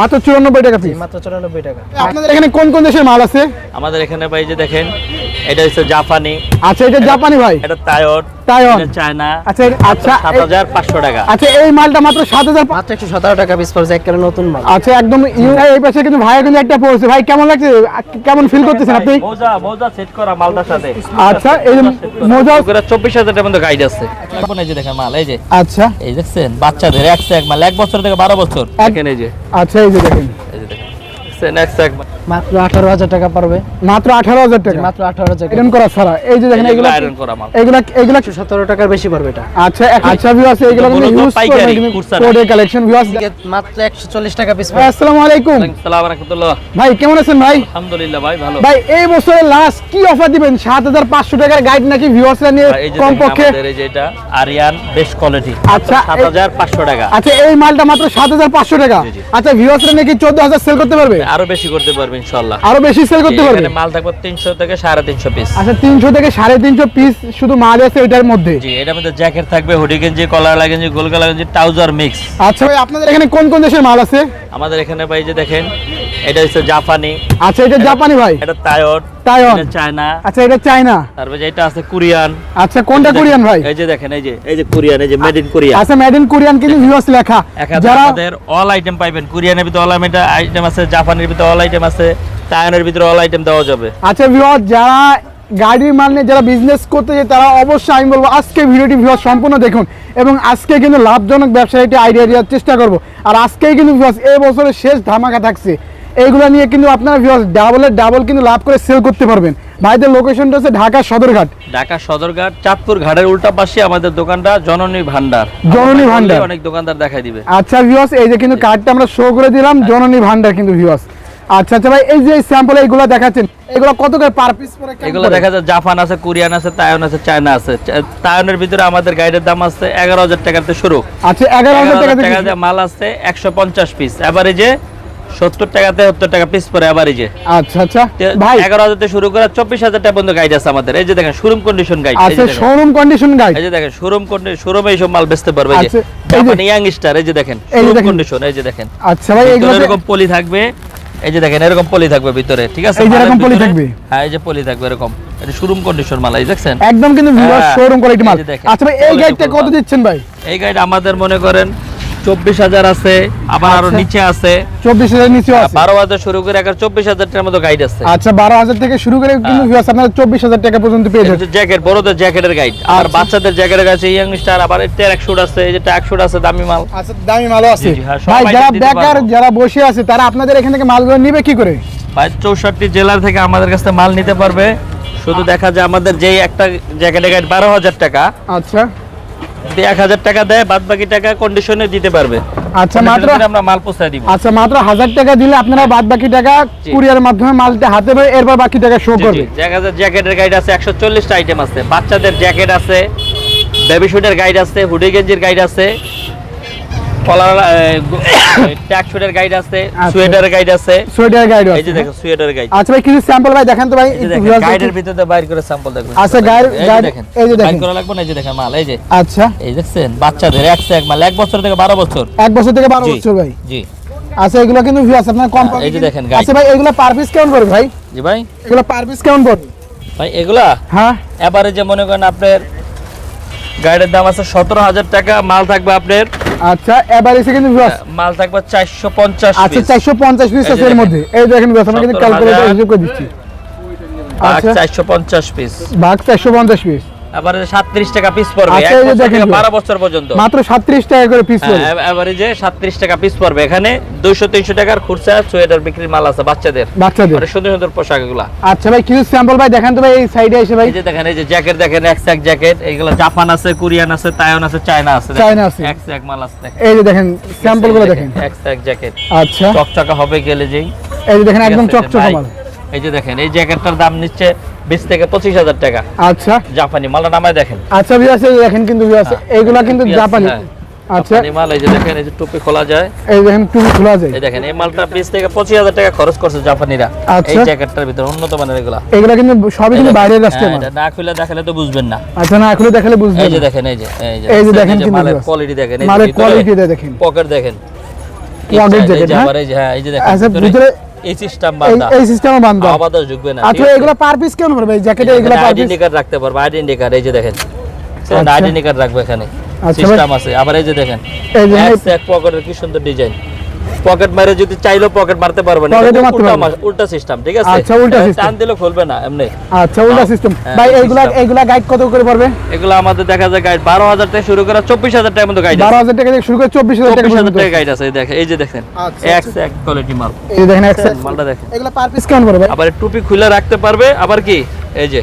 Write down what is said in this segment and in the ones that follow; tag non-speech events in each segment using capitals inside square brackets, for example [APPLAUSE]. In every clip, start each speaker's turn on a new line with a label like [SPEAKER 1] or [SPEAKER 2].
[SPEAKER 1] মাত্র চুরানব্বই টাকা পিস
[SPEAKER 2] মাত্র চুরানব্বই টাকা।
[SPEAKER 1] আপনাদের এখানে কোন কোন দেশের মাল আছে?
[SPEAKER 3] আমাদের এখানে ভাই যে দেখেন এটা হচ্ছে জাপানি।
[SPEAKER 1] আচ্ছা এটা জাপানি ভাই?
[SPEAKER 3] এটা তায়ন চায়না।
[SPEAKER 1] আচ্ছা আচ্ছা
[SPEAKER 3] টাকা।
[SPEAKER 1] আচ্ছা এই মালটা মাত্র সাত হাজার
[SPEAKER 2] মাত্র একশো সতেরো টাকা পিস পড়ছে একেবারে নতুন মাল।
[SPEAKER 1] আচ্ছা একদম এই পাশে কিন্তু ভাইয়া কিন্তু একটা পড়ছে। ভাই কেমন লাগছে? কেমন ফিল করতেছেন আপনি?
[SPEAKER 3] মোজা মোজা সেট করা মালটার সাথে।
[SPEAKER 1] আচ্ছা এই মোজা
[SPEAKER 3] করে। চব্বিশ হাজার টাকার গাইড আছে। এখন এই যে দেখেন মাল এই যে।
[SPEAKER 1] আচ্ছা।
[SPEAKER 3] এই দেখছেন বাচ্চাদের এক এক মাল এক বছর থেকে বারো বছর। দেখেন এই যে।
[SPEAKER 1] আচ্ছা এই যে দেখেন।
[SPEAKER 3] এই যে দেখেন। এক এক মাল।
[SPEAKER 2] মাত্র আঠারো হাজার টাকা পড়বে।
[SPEAKER 1] মাত্র আঠারো হাজার টাকা?
[SPEAKER 2] মাত্র আঠারো হাজার টাকা।
[SPEAKER 1] আয়রন করা ছাড়া। এই যে দেখেন এগুলো
[SPEAKER 3] যেগুলো করা মাল।
[SPEAKER 1] এগুলো এগুলো
[SPEAKER 2] একশো সতেরো টাকার বেশি পড়বে এটা।
[SPEAKER 1] আচ্ছা আচ্ছা ভিউয়ার্স এগুলো কিন্তু ইউজ
[SPEAKER 3] পাইকারি।
[SPEAKER 1] কোডে কালেকশন ভিউয়ার্স।
[SPEAKER 2] মাত্র একশো চল্লিশ টাকা পিস
[SPEAKER 1] ভাই, আসসালামু আলাইকুম।
[SPEAKER 3] ওয়ালাইকুম সালাম রাহমাতুল্লাহ।
[SPEAKER 1] ভাই কেমন আছেন ভাই?
[SPEAKER 3] আলহামদুলিল্লাহ ভাই ভালো।
[SPEAKER 1] ভাই এই বছরের লাস্ট কি অফার দিবেন? সাত হাজার পাঁচশো টাকার গাইড নাকি ভিউয়ার্সরা নিয়ে কম পক্ষে
[SPEAKER 3] আমাদের এই যে এটা আরিয়ান বেস্ট কোয়ালিটি
[SPEAKER 1] আচ্ছা,
[SPEAKER 3] সাত হাজার পাঁচশো টাকা।
[SPEAKER 1] আচ্ছা এই মালটা মাত্র সাত হাজার পাঁচশো টাকা।
[SPEAKER 3] জি, জি।
[SPEAKER 1] আচ্ছা ভিউয়ার্সরা নাকি চোদ্দ হাজার সেল করতে পারবে?
[SPEAKER 3] আরও বেশি করতে পারবে। ইনশাল্লাহ
[SPEAKER 1] আরও বেশি সেল করতে পারবে?
[SPEAKER 3] মাল থাকবে তিনশো থেকে সাড়ে তিনশো পিস
[SPEAKER 1] আচ্ছা তিনশো থেকে সাড়ে তিনশো পিস শুধু মাল আছে এটার মধ্যে?
[SPEAKER 3] জি এটার মধ্যে জ্যাকেট থাকবে হুডি গেঞ্জি কলার গেঞ্জি গোলগলা গেঞ্জি ট্রাউজার মিক্স
[SPEAKER 1] আচ্ছা ভাই আপনাদের এখানে কোন কোন দেশের মাল আছে?
[SPEAKER 3] আমাদের এখানে ভাই যে দেখেন এটা হচ্ছে জাপানি।
[SPEAKER 1] আচ্ছা এটা জাপানি ভাই?
[SPEAKER 3] এটা
[SPEAKER 1] তাইওয়ান
[SPEAKER 3] এটা চায়না।
[SPEAKER 1] আচ্ছা এটা চায়না।
[SPEAKER 3] তারপরে যে এটা আছে কোরিয়ান।
[SPEAKER 1] আচ্ছা কোনটা কোরিয়ান ভাই?
[SPEAKER 3] এই যে দেখেন এই যে এই যে কোরিয়ান এই যে মেড ইন কোরিয়া
[SPEAKER 1] আচ্ছা মেড ইন কোরিয়ান কিন্তু ভিউয়ার্স লেখা। যারা
[SPEAKER 3] আমাদের অল আইটেম পাইবেন। কোরিয়ানের ভিতরে অল আইটেম আছে জাপানের ভিতরে অল আইটেম আছে তায়নের ভিতরে অল আইটেম দেওয়া যাবে।
[SPEAKER 1] আচ্ছা ভিউয়ার্স যারা গাড়ির মাল নিয়ে যারা বিজনেস করতে চায় তারা অবশ্যই আমি বলব আজকে ভিডিওটি ভিউয়ার্স সম্পূর্ণ দেখুন এবং আজকে কিন্তু লাভজনক ব্যবসায় একটি আইডিয়া দেওয়ার চেষ্টা করব। আর আজকেই কিন্তু ভিউয়ার্স এই বছরের শেষ ধামাকা থাকছে। এইগুলো নিয়ে কিন্তু আপনারা ভিউয়ার্স ডাবলের ডাবল কিন্তু লাভ করে সেল করতে পারবেন। ভাইদের লোকেশনটা হচ্ছে ঢাকা সদরঘাট।
[SPEAKER 3] ঢাকা সদরঘাট চাঁদপুর ঘাটের উল্টা পাশে আমাদের দোকানটা জননী ভান্ডার।
[SPEAKER 1] জননী ভান্ডার।
[SPEAKER 3] অনেক দোকানদার দেখাই দিবে।
[SPEAKER 1] আচ্ছা ভিউয়ার্স এই যে কিন্তু কার্ডটা আমরা শো করে দিলাম জননী ভান্ডার কিন্তু ভিউয়ার্স আচ্ছা আচ্ছা ভাই এই যে স্যাম্পল এইগুলো দেখাচ্ছেন এগুলো কত করে পার পিস পরে
[SPEAKER 3] এগুলো দেখা যায় জাপান আছে কোরিয়ান আছে তায়ন আছে চায়না আছে। তায়নের ভিতরে আমাদের গাইডের দাম আছে এগারো হাজার টাকাতে শুরু।
[SPEAKER 1] আচ্ছা এগারো হাজার টাকা থেকে
[SPEAKER 3] মাল আছে একশো পঞ্চাশ পিস এভারেজে সত্তর টাকাতে সত্তর টাকা পিস পরে এভারেজে
[SPEAKER 1] আচ্ছা আচ্ছা ভাই।
[SPEAKER 3] এগারো হাজার থেকে শুরু করে চব্বিশ হাজার টাকা পর্যন্ত গাইড আছে আমাদের। এই যে দেখেন শোরুম কন্ডিশন গাইড
[SPEAKER 1] আচ্ছা শোরুম কন্ডিশন গাইড
[SPEAKER 3] এই যে দেখেন শোরুম শোরুমে এইসব মাল বেচতে পারবে এই যে।
[SPEAKER 1] আচ্ছা, এই যে-
[SPEAKER 3] জাপানি ইয়াং স্টার এই যে দেখেন। শোরুম কন্ডিশন এই যে দেখেন।
[SPEAKER 1] আচ্ছা ভাই এগুলো
[SPEAKER 3] এরকম পলি থাকবে। এই যে দেখেন এরকম পলি থাকবে ভিতরে ঠিক আছে?
[SPEAKER 1] এই যে এরকম পলি থাকবে?
[SPEAKER 3] হ্যাঁ এই যে পলি থাকবে এরকম। এটা শোরুম কন্ডিশন মাল এই দেখছেন?
[SPEAKER 1] একদম কিন্তু ভিউয়ার
[SPEAKER 3] হ্যাঁ,
[SPEAKER 1] শোরুম কোয়ালিটি মাল।
[SPEAKER 3] এই যে দেখেন।
[SPEAKER 1] আচ্ছা ভাই এই গাইডটা কত দিচ্ছেন ভাই?
[SPEAKER 3] এই গাইড আমাদের মনে করেন চব্বিশ হাজার আছে আবার
[SPEAKER 1] আরও।
[SPEAKER 3] নিচে আছে।
[SPEAKER 1] চব্বিশ হাজার নিচেও আছে?
[SPEAKER 3] বারো হাজার শুরু করে এখন চব্বিশ হাজার টাকার মতো গাইড আছে।
[SPEAKER 1] আচ্ছা বারো হাজার থেকে শুরু করে কিন্তু। আপনারা চব্বিশ হাজার টাকা পর্যন্ত পেয়ে যাবেন।
[SPEAKER 3] জ্যাকেট বড়দের জ্যাকেটের গাইড আর। বাচ্চাদের জ্যাকেটের কাছে ইয়াং স্টার আবার ট্যাক শুট আছে এই যে ট্যাক শুট আছে দামি মাল।
[SPEAKER 1] আচ্ছা দামি মালও আছে।
[SPEAKER 3] জি, জি, সব
[SPEAKER 1] ভাই যারা বেকার যারা বসে আছে তারা আপনাদের এখান থেকে মালগুলো নিবে কি করে?
[SPEAKER 3] ভাই চৌষট্টি জেলার থেকে আমাদের কাছে মাল নিতে পারবে। শুধু দেখা যায় আমাদের যেই একটা জ্যাকেটের গাইড বারো হাজার টাকা।
[SPEAKER 1] আচ্ছা।
[SPEAKER 3] এক হাজার টাকা দেয় বাদ বাকি টাকা কন্ডিশনে দিতে পারবে।
[SPEAKER 1] আচ্ছা মাত্র
[SPEAKER 3] আমরা মাল পৌঁছায় দিব।
[SPEAKER 1] আচ্ছা মাত্র হাজার টাকা দিলে আপনারা বাদ বাকি টাকা কুরিয়ার মাধ্যমে মালটা হাতে পেয়ে এরপর বাকি টাকা শো করবে।
[SPEAKER 3] জ্যাকেটের গাইড আছে একশো চল্লিশটা আইটেম আছে। বাচ্চাদের জ্যাকেট আছে বেবি শুটের গাইড আছে হুডি গেঞ্জির গাইড আছে। কলার [COUGHS] ট্যাক গাইড আছে
[SPEAKER 1] আচ্ছা।
[SPEAKER 3] সোয়েটারের গাইড আছে।
[SPEAKER 1] সোয়েটার গাইড
[SPEAKER 3] এই যে দেখো সোয়েটারের গাইড
[SPEAKER 1] আচ্ছা ভাই কিছু স্যাম্পল ভাই দেখেন তো ভাই
[SPEAKER 3] এই যে
[SPEAKER 1] একটু
[SPEAKER 3] দেখেন
[SPEAKER 1] viewers
[SPEAKER 3] গাইডের ভিতরে বাইর করে স্যাম্পল দেখবেন
[SPEAKER 1] আচ্ছা, গাইড- গাইড- এই যে দেখেন।
[SPEAKER 3] করা লাগবে না? এই যে দেখেন মাল এই যে।
[SPEAKER 1] আচ্ছা।
[SPEAKER 3] এই দেখছেন বাচ্চাদের এক এক মাল এক বছর থেকে বারো বছর।
[SPEAKER 1] এক বছর থেকে বারো
[SPEAKER 3] জি,
[SPEAKER 1] বছর ভাই।
[SPEAKER 3] জি।
[SPEAKER 1] আচ্ছা এগুলো কিন্তু ভিউয়ার্স আপনার কম
[SPEAKER 3] হ্যাঁ, এই যে দেখেন।
[SPEAKER 1] আচ্ছা ভাই এগুলো পার পিস কেমন পড়বে ভাই?
[SPEAKER 3] জি ভাই।
[SPEAKER 1] এগুলো পার পিস কেমন পড়বে?
[SPEAKER 3] ভাই এগুলা?
[SPEAKER 1] হ্যাঁ।
[SPEAKER 3] এবারে যে মনে করেন আপনার গাইডের দাম আছে সতেরো হাজার টাকা মাল থাকবে আপনার
[SPEAKER 1] আচ্ছা এবার এসে কিন্তু
[SPEAKER 3] মাল থাকবে চারশো পঞ্চাশ
[SPEAKER 1] আচ্ছা চারশো পঞ্চাশ পিস আছে এর মধ্যে। এই দেখেন আমরা কিন্তু ক্যালকুলেটর হিসেব করে দিচ্ছি। আচ্ছা।
[SPEAKER 3] চারশো পঞ্চাশ পিস
[SPEAKER 1] ভাগ চারশো পঞ্চাশ পিস
[SPEAKER 3] এবারে সাতত্রিশ টাকা পিস পড়বে
[SPEAKER 1] আচ্ছা,
[SPEAKER 3] এক
[SPEAKER 1] এই যে
[SPEAKER 3] বছর পর্যন্ত।
[SPEAKER 1] মাত্র সাতত্রিশ টাকা করে পিস পড়বে।
[SPEAKER 3] হ্যাঁ এবারে সাতত্রিশ টাকা পিস পড়বে এখানে দুইশো তিনশো টাকার খুচরা সোয়েটার বিক্রির মাল আছে বাচ্চাদের।
[SPEAKER 1] বাচ্চাদের।
[SPEAKER 3] অনেক সুন্দর সুন্দর পোশাক এগুলা
[SPEAKER 1] আচ্ছা ভাই কিছু স্যাম্পল ভাই দেখেন তো ভাই এই সাইডে এসে ভাই।
[SPEAKER 3] এই যে দেখেন এই যে জ্যাকেট দেখেন এক স্যাক জ্যাকেট এইগুলো জাপান আছে কোরিয়ান আছে তাইওয়ান আছে চায়না আছে।
[SPEAKER 1] চায়না আছে।
[SPEAKER 3] এক স্যাক মাল আছে
[SPEAKER 1] এই যে দেখেন স্যাম্পলগুলো দেখেন।
[SPEAKER 3] এক স্যাক জ্যাকেট
[SPEAKER 1] আচ্ছা।
[SPEAKER 3] চকচকা হবে গেলে যেই।
[SPEAKER 1] এই যে দেখেন একদম চকচকে মাল।
[SPEAKER 3] এই যে দেখেন এই জ্যাকেটটার দাম নিচ্ছে বিশ থেকে পঁচিশ হাজার টাকা।
[SPEAKER 1] আচ্ছা।
[SPEAKER 3] জাপানি মালটা নামায় দেখেন।
[SPEAKER 1] আচ্ছা এই দেখেন কিন্তু ভিউয়ার্স
[SPEAKER 3] হ্যাঁ,
[SPEAKER 1] এইগুলা কিন্তু জাপানি।
[SPEAKER 3] হ্যাঁ।
[SPEAKER 1] আচ্ছা।
[SPEAKER 3] মাল এই যে দেখেন এই যে টুপি খোলা যায়।
[SPEAKER 1] এই দেখেন টুপি খোলা যায়।
[SPEAKER 3] এই দেখেন এই মালটা বিশ থেকে পঁচিশ হাজার টাকা খরচ করছে জাপানিরা।
[SPEAKER 1] আচ্ছা।
[SPEAKER 3] এই জ্যাকেটটার ভিতরে উন্নত মানের এগুলা।
[SPEAKER 1] এগুলা কিন্তু সবই কিন্তু বাইরের রাষ্ট্রের
[SPEAKER 3] হ্যাঁ,
[SPEAKER 1] মাল
[SPEAKER 3] না খুলে দেখালে তো বুঝবেন না।
[SPEAKER 1] আচ্ছা না খুলে দেখালে বুঝবেন
[SPEAKER 3] এই যে দেখেন এই যে এই
[SPEAKER 1] দেখেন কিন্তু
[SPEAKER 3] মালের কোয়ালিটি দেখেন
[SPEAKER 1] মালের দেখেন।
[SPEAKER 3] পকেট দেখেন। এই যে হ্যাঁ? এই যে দেখেন
[SPEAKER 1] আচ্ছা,
[SPEAKER 3] ভিতরে এই সিস্টেম বান্দা
[SPEAKER 1] এই সিস্টেমে বান্ধব
[SPEAKER 3] আবাদও ঝুঁকবে না
[SPEAKER 1] আচ্ছা এগুলো পার পিস কেমন এই জ্যাকেটে এগুলো পার পিস
[SPEAKER 3] কার্ড রাখতে পারবে আইডেন্টি কার্ড এই যে দেখেন।
[SPEAKER 1] আচ্ছা।
[SPEAKER 3] আইডেন্টি কার্ড রাখবে এখানে।
[SPEAKER 1] আচ্ছা,
[SPEAKER 3] সিস্টেম আছে। আবার এই যে দেখেন
[SPEAKER 1] এই যে
[SPEAKER 3] এক পকেটের কি সুন্দর ডিজাইন পকেট মারে যদি চাইলেও পকেট মারতে পারবে না। উল্টা
[SPEAKER 1] পারবে।
[SPEAKER 3] উল্টা সিস্টেম ঠিক আছে?
[SPEAKER 1] আচ্ছা, উল্টা
[SPEAKER 3] হ্যাঁ,
[SPEAKER 1] system।
[SPEAKER 3] টান দিলে খুলবে না এমনি।
[SPEAKER 1] আচ্ছা উল্টা সিস্টেম
[SPEAKER 3] হ্যাঁ,
[SPEAKER 1] ভাই এইগুলা এইগুলা গাইড কত করে পড়বে?
[SPEAKER 3] এগুলো আমাদের দেখা যায় গাইড বারো হাজার থেকে শুরু করে চব্বিশ হাজার টাকার মতো গাইড
[SPEAKER 1] বারো হাজার টাকা থেকে শুরু করে চব্বিশ হাজার টাকা
[SPEAKER 3] চব্বিশ হাজার
[SPEAKER 1] পর্যন্ত
[SPEAKER 3] টাকা গাইড আছে। এই দেখেন এই যে দেখেন
[SPEAKER 1] আচ্ছা,
[SPEAKER 3] এক এক কোয়ালিটি মাল।
[SPEAKER 1] এই দেখেন একটা
[SPEAKER 3] মালটা দেখেন।
[SPEAKER 1] এগুলো পার পিস কেমন পড়বে
[SPEAKER 3] আবার টুপি খুলে রাখতে পারবে আবার কি? এই যে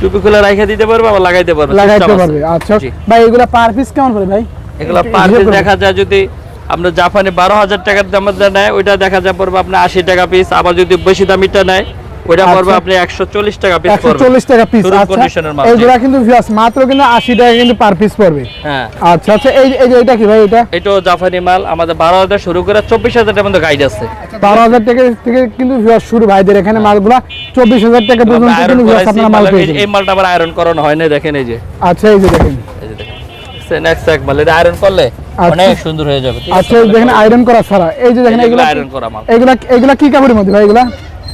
[SPEAKER 3] টুপি খুলে রাখা দিতে পারবে আবার লাগাইতে পারবে
[SPEAKER 1] লাগাইতে পারবে আচ্ছা। ভাই এগুলো পার পিস কেমন পড়বে ভাই?
[SPEAKER 3] এগুলো পার পিস দেখা যায় যদি আমরা জাপানে বারো হাজার টাকার দামের নেয় ওইটা দেখা যায় পড়বে আপনার আশি টাকা পিস আবার যদি বেশি দামিটা নেয় ওইটা পড়বে
[SPEAKER 1] আচ্ছা।
[SPEAKER 3] আপনি একশো চল্লিশ টাকা পিস পড়বে।
[SPEAKER 1] চল্লিশ টাকা পিস আচ্ছা।
[SPEAKER 3] মাল,
[SPEAKER 1] এইগুলা কিন্তু viewers, মাত্র কিন্তু আশি টাকা কিন্তু পার পিস পড়বে।
[SPEAKER 3] হ্যাঁ।
[SPEAKER 1] আচ্ছা আচ্ছা এই এই এটা কি ভাই এটা?
[SPEAKER 3] এটাও জাপানি মাল আমাদের বারো হাজার শুরু করে চব্বিশ হাজার টাকার গাইড আছে।
[SPEAKER 1] বারো হাজার টাকা থেকে কিন্তু viewers শুরু ভাইদের এখানে মালগুলা চব্বিশ হাজার টাকা পর্যন্ত
[SPEAKER 3] আমরা
[SPEAKER 1] কিন্তু viewers আপনারা মাল
[SPEAKER 3] মাল-
[SPEAKER 1] পেয়ে
[SPEAKER 3] এই- এই মালটা আবার আয়রন করানো হয় না দেখেন এই যে।
[SPEAKER 1] আচ্ছা এই যে দেখেন।
[SPEAKER 3] এই যে এক মাল এটা আয়রন করলে
[SPEAKER 1] আচ্ছা।
[SPEAKER 3] অনেক সুন্দর হয়ে যাবে
[SPEAKER 1] আচ্ছা দেখেন আয়রন করা ছাড়া এই যে দেখেন
[SPEAKER 3] এগুলো আয়রন করা মাল।
[SPEAKER 1] এগুলা এগুলা কি কাপড়ের মধ্যে ভাই এগুলা?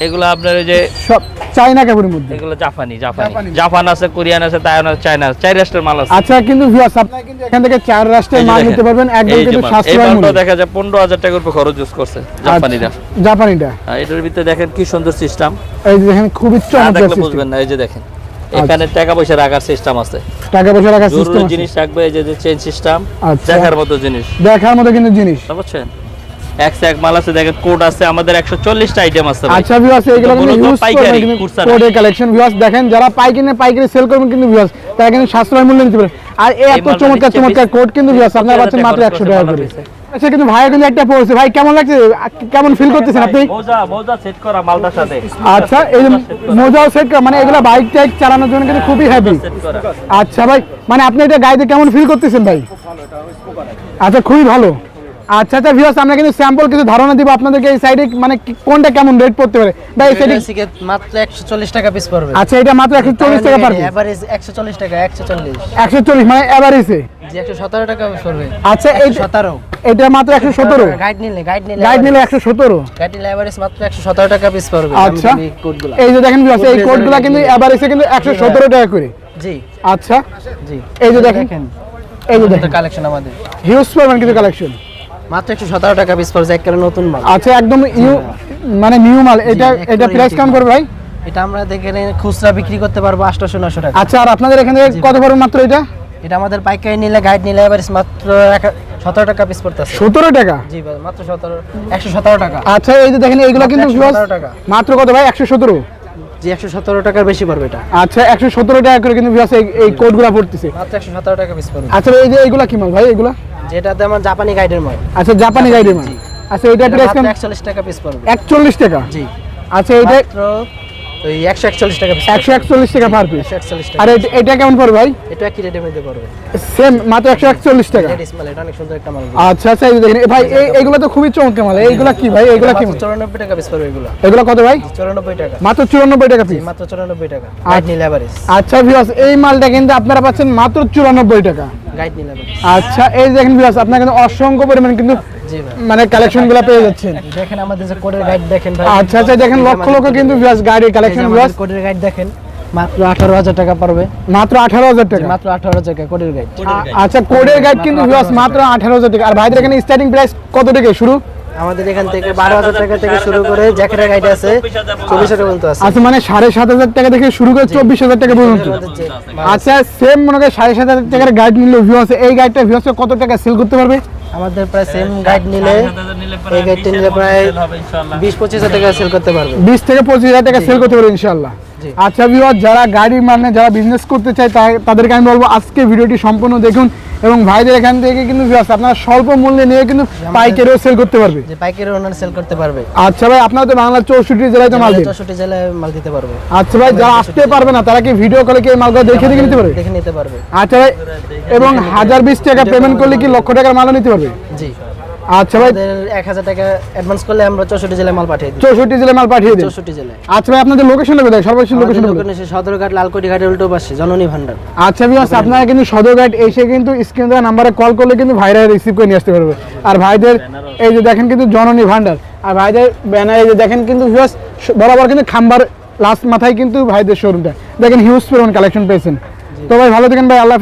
[SPEAKER 3] এগুলো আপনার যে
[SPEAKER 1] সব চাইনা কাপড়ের মধ্যে।
[SPEAKER 3] এগুলো জাপানি জাপানি।
[SPEAKER 1] জাপানি।
[SPEAKER 3] জাপান আছে কোরিয়ান আছে তাইওয়ান আছে চায়না আছে চার রাষ্ট্রের মাল আছে।
[SPEAKER 1] আচ্ছা কিন্তু ভিউয়ার্স আপনারা কিন্তু এখান থেকে চার রাষ্ট্রের মাল নিতে পারবেন একদম কিন্তু সাশ্রয়
[SPEAKER 3] মালটা দেখা যায় পনেরো হাজার টাকার উপর খরচ ইউজ করছে জাপানিরা।
[SPEAKER 1] জাপানিটা।
[SPEAKER 3] এটার ভিতরে দেখেন কি সুন্দর সিস্টেম
[SPEAKER 1] এই যে দেখেন খুবই চমৎকার
[SPEAKER 3] বুঝবেন না এই যে দেখেন। এখানে টাকা পয়সা রাখার সিস্টেম আছে।
[SPEAKER 1] টাকা পয়সা রাখার সিস্টেম
[SPEAKER 3] জিনিস রাখবে এই যে যে চেন সিস্টেম
[SPEAKER 1] আচ্ছা।
[SPEAKER 3] দেখার মতো জিনিস।
[SPEAKER 1] দেখার মতো কিন্তু জিনিস।
[SPEAKER 3] বুঝতে পারছেন? এক এক মাল আছে দেখেন কোড আছে আমাদের একশো চল্লিশটা আইটেম আছে।
[SPEAKER 1] আচ্ছা ভিউয়ার্স কিন্তু ইউজ
[SPEAKER 3] পাইকারি।
[SPEAKER 1] কোডের কালেকশন ভিউয়ার্স দেখেন যারা পাইকারি পাইকারি সেল করবেন কিন্তু ভিউয়ার্স তারা কিন্তু সাশ্রয় মূল্যে নিতে পারে। আর এত চমৎকার চমৎকার কোড কিন্তু ভিউয়ার্স আপনারা পাচ্ছেন মাত্র
[SPEAKER 3] টাকা
[SPEAKER 1] একশো
[SPEAKER 3] খরচ
[SPEAKER 1] টাকা
[SPEAKER 3] করে।
[SPEAKER 1] করে
[SPEAKER 3] মাল
[SPEAKER 1] আচ্ছা কিন্তু ভাইয়া কিন্তু একটা পড়ছে ভাই কেমন লাগছে? কেমন ফিল করতেছেন আপনি?
[SPEAKER 3] মোজা মোজা সেট করা মালদার সাথে।
[SPEAKER 1] আচ্ছা এই মজা মোজাও সেট মানে এগুলো বাইক টাইক চালানোর জন্য কিন্তু খুবই হ্যাপি আচ্ছা ভাই মানে আপনি এটা গাড়িতে কেমন ফিল করতেছেন ভাই? আচ্ছা খুবই ভালো। আচ্ছা আচ্ছা ভিউয়ার্স আমরা কিন্তু স্যাম্পল কিছু ধারণা দিব আপনাদেরকে এই সাইডে মানে কোনটা কেমন রেট পড়তে পারে? ভাই এই সাইডে
[SPEAKER 2] মাত্র 140 টাকা পিস পড়বে।
[SPEAKER 1] আচ্ছা এটা মাত্র একশো চল্লিশ টাকা পারবে
[SPEAKER 2] এভারেজ 140 টাকা 140
[SPEAKER 1] একশো চল্লিশ মানে এভারেজে
[SPEAKER 2] জি 117 টাকা পড়বে।
[SPEAKER 1] আচ্ছা এই
[SPEAKER 2] 117
[SPEAKER 1] এটা মাত্র একশো সতেরো।
[SPEAKER 2] গাইড নিলে গাইড নিলে
[SPEAKER 1] গাইড নিলে একশো সতেরো।
[SPEAKER 2] গাইড নিলে এভারেজ মাত্র 117 টাকা পিস পড়বে।
[SPEAKER 1] আচ্ছা এই যে দেখেন viewers, এই কোডগুলো কিন্তু এভারেজে কিন্তু একশো সতেরো টাকা করে।
[SPEAKER 2] জি।
[SPEAKER 1] আচ্ছা
[SPEAKER 2] জি।
[SPEAKER 1] এই যে দেখেন এই যে দেখেন।
[SPEAKER 2] কালেকশন আমাদের।
[SPEAKER 1] হিউজ কিন্তু কালেকশন
[SPEAKER 2] মাত্র 117 টাকা পিস পড়ছে নতুন মাল।
[SPEAKER 1] আচ্ছা একদম হ্যাঁ। মানে নিউ মাল। এটা এটা প্রাইস করবে ভাই?
[SPEAKER 2] এটা আমরা খুচরা বিক্রি করতে পারব 800 900 টাকা।
[SPEAKER 1] আচ্ছা আর আপনাদের এখানে কত পড়বে মাত্র এটা?
[SPEAKER 2] এটা আমাদের পাইকারি নিলে গাইড নিলে এবার মাত্র 17 টাকা পিস পড়তেছে।
[SPEAKER 1] 17 টাকা?
[SPEAKER 2] জি ভাই মাত্র 17 117 টাকা।
[SPEAKER 1] আচ্ছা এই যে দেখেন এইগুলো কিন্তু
[SPEAKER 2] মাত্র
[SPEAKER 1] কত ভাই? 117
[SPEAKER 2] যে 117 টাকার বেশি পড়বে এটা।
[SPEAKER 1] আচ্ছা 117 টাকা করে কিন্তু ভিউয়ার্স এই কোডগুলো পড়তেছে।
[SPEAKER 2] মাত্র 117 টাকা পিস পড়বে
[SPEAKER 1] আচ্ছা এই যে এইগুলা কি মাল ভাই এগুলা
[SPEAKER 2] যেটাতে আমার জাপানি গাইডের মাল।
[SPEAKER 1] আচ্ছা জাপানি গাইডের মাল। আচ্ছা এটা প্রাইস কেমন?
[SPEAKER 2] 41 টাকা পিস পড়বে
[SPEAKER 1] 41 টাকা?
[SPEAKER 2] জি।
[SPEAKER 1] আচ্ছা এটা
[SPEAKER 2] মাত্র ওই 141 টাকা
[SPEAKER 1] একশো একচল্লিশ টাকা পার পিস
[SPEAKER 2] 141 টাকা
[SPEAKER 1] আর এটা- এটা কেমন পড়বে ভাই?
[SPEAKER 2] এটা কি রেটে মধ্যে পড়বে।
[SPEAKER 1] সেম মাত্র একশো একচল্লিশ টাকা।
[SPEAKER 2] এটা অনেক সুন্দর একটা মাল
[SPEAKER 1] আচ্ছা আচ্ছা এই দেখেন এ ভাই এই তো খুবই চমৎকার মাল। এইগুলা কি ভাই? এগুলা কি মাল?
[SPEAKER 2] 94 টাকা পিস পড়বে এগুলো।
[SPEAKER 1] এগুলো কত ভাই?
[SPEAKER 2] 94 টাকা।
[SPEAKER 1] মাত্র চুরানব্বই টাকা
[SPEAKER 2] জি
[SPEAKER 1] পিস
[SPEAKER 2] মাত্র 94 টাকা। গাইড নিলে
[SPEAKER 1] আচ্ছা ভিউয়ার্স এই মালটা কিন্তু আপনারা পাচ্ছেন মাত্র চুরানব্বই টাকা।
[SPEAKER 2] গাইড নিলে
[SPEAKER 1] আচ্ছা এই দেখেন ভিউয়ার্স আপনারা কিন্তু অসংখ্য পরিমাণ কিন্তু মানে কালেকশনগুলো পেয়ে যাচ্ছেন।
[SPEAKER 2] দেখেন আমাদের যে কোডের গাইড দেখেন ভাই।
[SPEAKER 1] আচ্ছা আচ্ছা দেখেন লক্ষ লক্ষ কিন্তু ভিউয়ার্স গাড়ির কালেকশন ভিউয়ার্স
[SPEAKER 2] কোডের গাইড দেখেন মাত্র 18000 টাকা পড়বে।
[SPEAKER 1] মাত্র আঠারো হাজার টাকা?
[SPEAKER 2] মাত্র 18000 টাকা কোডের গাইড
[SPEAKER 1] আচ্ছা কোডের গাইড কিন্তু ভিউয়ার্স মাত্র আঠারো হাজার টাকা। আর ভাইদের এখানে স্টার্টিং প্রাইস কত থেকে? শুরু?
[SPEAKER 2] আমাদের এখান থেকে 12000 টাকা থেকে শুরু করে জ্যাকেটের গাইড আছে 24000 টাকা পর্যন্ত আছে।
[SPEAKER 1] আচ্ছা মানে সাড়ে সাত হাজার টাকা থেকে শুরু করে চব্বিশ হাজার টাকা পর্যন্ত। আচ্ছা সেম মনে করেন সাড়ে সাত হাজার টাকার গাইড নিলে ভিউয়ার্স এই গাইডটা ভিউয়ার্স কত টাকা সেল করতে পারবে?
[SPEAKER 2] আমাদের প্রায় সেম গাইড নিলে এই গাইডটা নিলে প্রায় 20 25000 টাকা সেল করতে পারবে।
[SPEAKER 1] বিশ থেকে পঁচিশ হাজার টাকা সেল করতে পারবে ইনশাল্লাহ। আচ্ছা ভিউয়ার যারা গাড়ি মানে যারা বিজনেস করতে চায় তাদেরকে আমি বলব আজকে ভিডিওটি সম্পূর্ণ দেখুন। এবং ভাইদের এখান থেকে কিন্তু আপনারা স্বল্প মূল্যে নিয়ে কিন্তু পাইকারিও সেল করতে পারবে।
[SPEAKER 2] যে পাইকারি ওনার সেল করতে পারবে।
[SPEAKER 1] আচ্ছা ভাই আপনারা তো বাংলার চৌষট্টি জেলায় তো মাল দিতে
[SPEAKER 2] 64 জেলায় মাল দিতে পারবে।
[SPEAKER 1] আচ্ছা ভাই যারা আসতে পারবে না তারা কি ভিডিও কলে কি এই মালগুলো দেখে দেখে নিতে পারবে?
[SPEAKER 2] দেখে নিতে পারবে।
[SPEAKER 1] আচ্ছা ভাই এবং হাজার বিশ টাকা পেমেন্ট করলে কি লক্ষ টাকার মালও নিতে পারবে?
[SPEAKER 2] জি।
[SPEAKER 1] আচ্ছা ভাই।
[SPEAKER 2] আমাদের এক হাজার টাকা অ্যাডভান্স করলে আমরা চৌষট্টি জেলায় মাল পাঠিয়ে দিই।
[SPEAKER 1] চৌষট্টি জেলায় মাল পাঠিয়ে দিন?
[SPEAKER 2] চৌষট্টি জেলায়।
[SPEAKER 1] আচ্ছা ভাই আপনাদের লোকেশনটা কোথায়? সর্বোচ্চ লোকেশন
[SPEAKER 2] লোকেশন সদরঘাট লালকুটি ঘাটের উল্টো পাশে জননী ভান্ডার
[SPEAKER 1] আচ্ছা বিয়াস আপনারা কিন্তু সদরঘাট এসে কিন্তু স্ক্রিন দেওয়া নাম্বারে কল করলে কিন্তু ভাইরা রিসিভ করে নিয়ে আসতে পারবে। আর ভাইদের এই যে দেখেন কিন্তু জননী ভান্ডার আর ভাইদের ব্যানার এই যে দেখেন কিন্তু বরাবর কিন্তু খাম্বার লাস্ট মাথায় কিন্তু ভাইদের শোরুমটা দেখেন হিউজ পরিমাণ কালেকশন পেয়েছেন। তো ভাই ভালো থাকেন ভাই আল্লাহ হাফিজ।